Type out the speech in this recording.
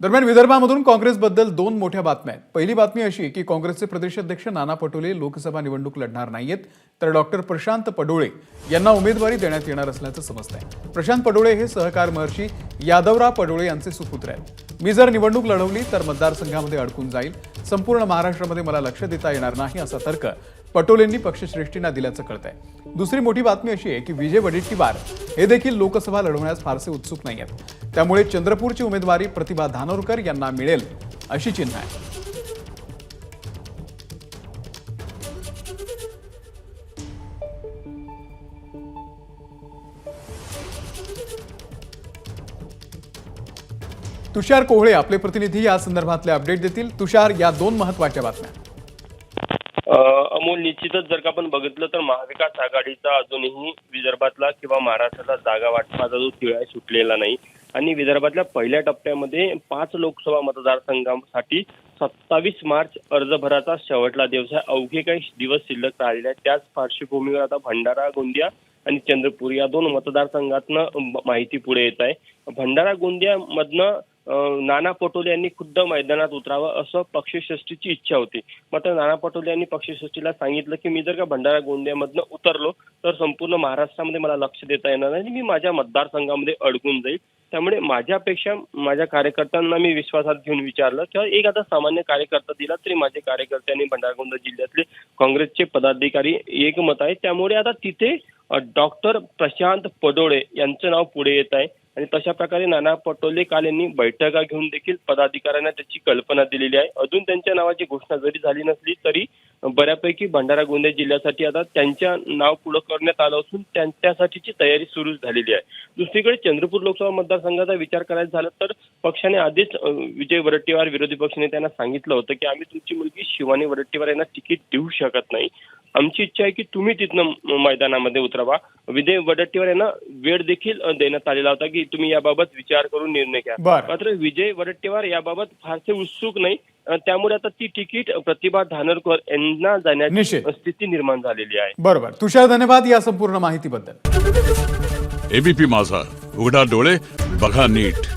दरम्यान विदर्भामधून काँग्रेसबद्दल दोन मोठ्या बातम्या आहेत. पहिली बातमी अशी की काँग्रेसचे प्रदेशाध्यक्ष नाना पटोले लोकसभा निवडणूक लढणार नाहीयेत तर डॉक्टर प्रशांत पडोळे यांना उमेदवारी देण्यात येणार असल्याचं समजत आहे प्रशांत पडोळे हे सहकार महर्षी यादवराव पडोळे यांचे सुपुत्र आहेत. मी जर निवडणूक लढवली तर मतदारसंघामध्ये अडकून जाईल. संपूर्ण महाराष्ट्रामध्ये मला लक्ष देता येणार नाही असा तर्क पटोलेंनी पक्षश्रेष्ठींना दिल्याचं कळत आहे दुसरी मोठी बातमी अशी आहे की विजय वडेट्टीवार हे देखील लोकसभा लढवण्यास फारसे उत्सुक नाही आहेत त्यामुळे चंद्रपूरची उमेदवारी प्रतिभा धानोरकर यांना मिळेल अशी चिन्ह आहे. तुषार कोहळे आपले प्रतिनिधी या संदर्भातले अपडेट देतील. तुषार या दोन महत्त्वाच्या बातम्या. अमोल निश्चितच जर का आपण बघितलं तर महाविकास आघाडीचा अजूनही विदर्भातला किंवा महाराष्ट्राला जागा वाटपाचा जो तिळा सुटलेला नाही. आणि विदर्भातल्या पहिल्या टप्प्यामध्ये पाच लोकसभा मतदारसंघांसाठी सत्तावीस मार्च अर्ज भराचा शेवटला दिवस आहे. अवघे काही दिवस शिल्लक राहिलेले आहेत. त्याच पार्श्वभूमीवर आता भंडारा गोंदिया आणि चंद्रपूर या दोन मतदारसंघातनं माहिती पुढे येत आहे. भंडारा गोंदियामधनं अं, नाना पटोले यांनी खुद्द मैदानात उतरावं असं पक्षश्रेष्ठीची इच्छा होती. मात्र नाना पटोले यांनी पक्षश्रेष्ठीला सांगितलं की मी जर का भंडारा गोंदियामधनं उतरलो तर संपूर्ण महाराष्ट्रामध्ये मला लक्ष देता येणार नाही मी माझ्या मतदारसंघामध्ये अडकून जाईल. त्यामुळे माझ्यापेक्षा माझ्या कार्यकर्त्यांना मी विश्वासात घेऊन विचारलं किंवा एक आता सामान्य कार्यकर्ता दिला तरी माझे कार्यकर्ते आणि भंडारा जिल्ह्यातले काँग्रेसचे पदाधिकारी एकमत आहे त्यामुळे आता तिथे डॉक्टर प्रशांत पडोळे यांचं नाव पुढे येत आहे. आणि तशा प्रकारे नाना पटोले काल यांनी बैठका घेऊन देखील पदाधिकाऱ्यांना त्याची कल्पना दिलेली आहे. अजून त्यांच्या नावाची घोषणा जरी झाली नसली तरी बऱ्यापैकी भंडारा गोंदिया जिल्ह्यासाठी आता त्यांच्या नाव पुढं करण्यात आलं असून त्यांच्यासाठीची तयारी सुरू झालेली आहे. दुसरीकडे चंद्रपूर लोकसभा मतदारसंघाचा विचार करायचा झाला तर पक्षाने आधीच विजय वडेट्टीवार विरोधी पक्षनेत्यांना सांगितलं होतं की आम्ही तुमची मुलगी शिवानी वडेट्टीवार यांना तिकीट देऊ शकत नाही. आमची इच्छा आहे की तुम्ही तिथनं मैदानामध्ये उतरावा. विजय वडेट्टीवार यांना वेळ देखील देण्यात आलेला होता की तुम्ही याबाबत विचार करून निर्णय घ्या. मात्र विजय वडेट्टीवार याबाबत फारसे उत्सुक नाही. त्यामुळे आता ती तिकीट प्रतिभा धानरकर यांना जाण्याची निश्चित. स्थिती निर्माण झालेली आहे. बरोबर. तुषार धन्यवाद या संपूर्ण माहितीबद्दल. एबीपी माझा. उघडा डोळे बघा नीट.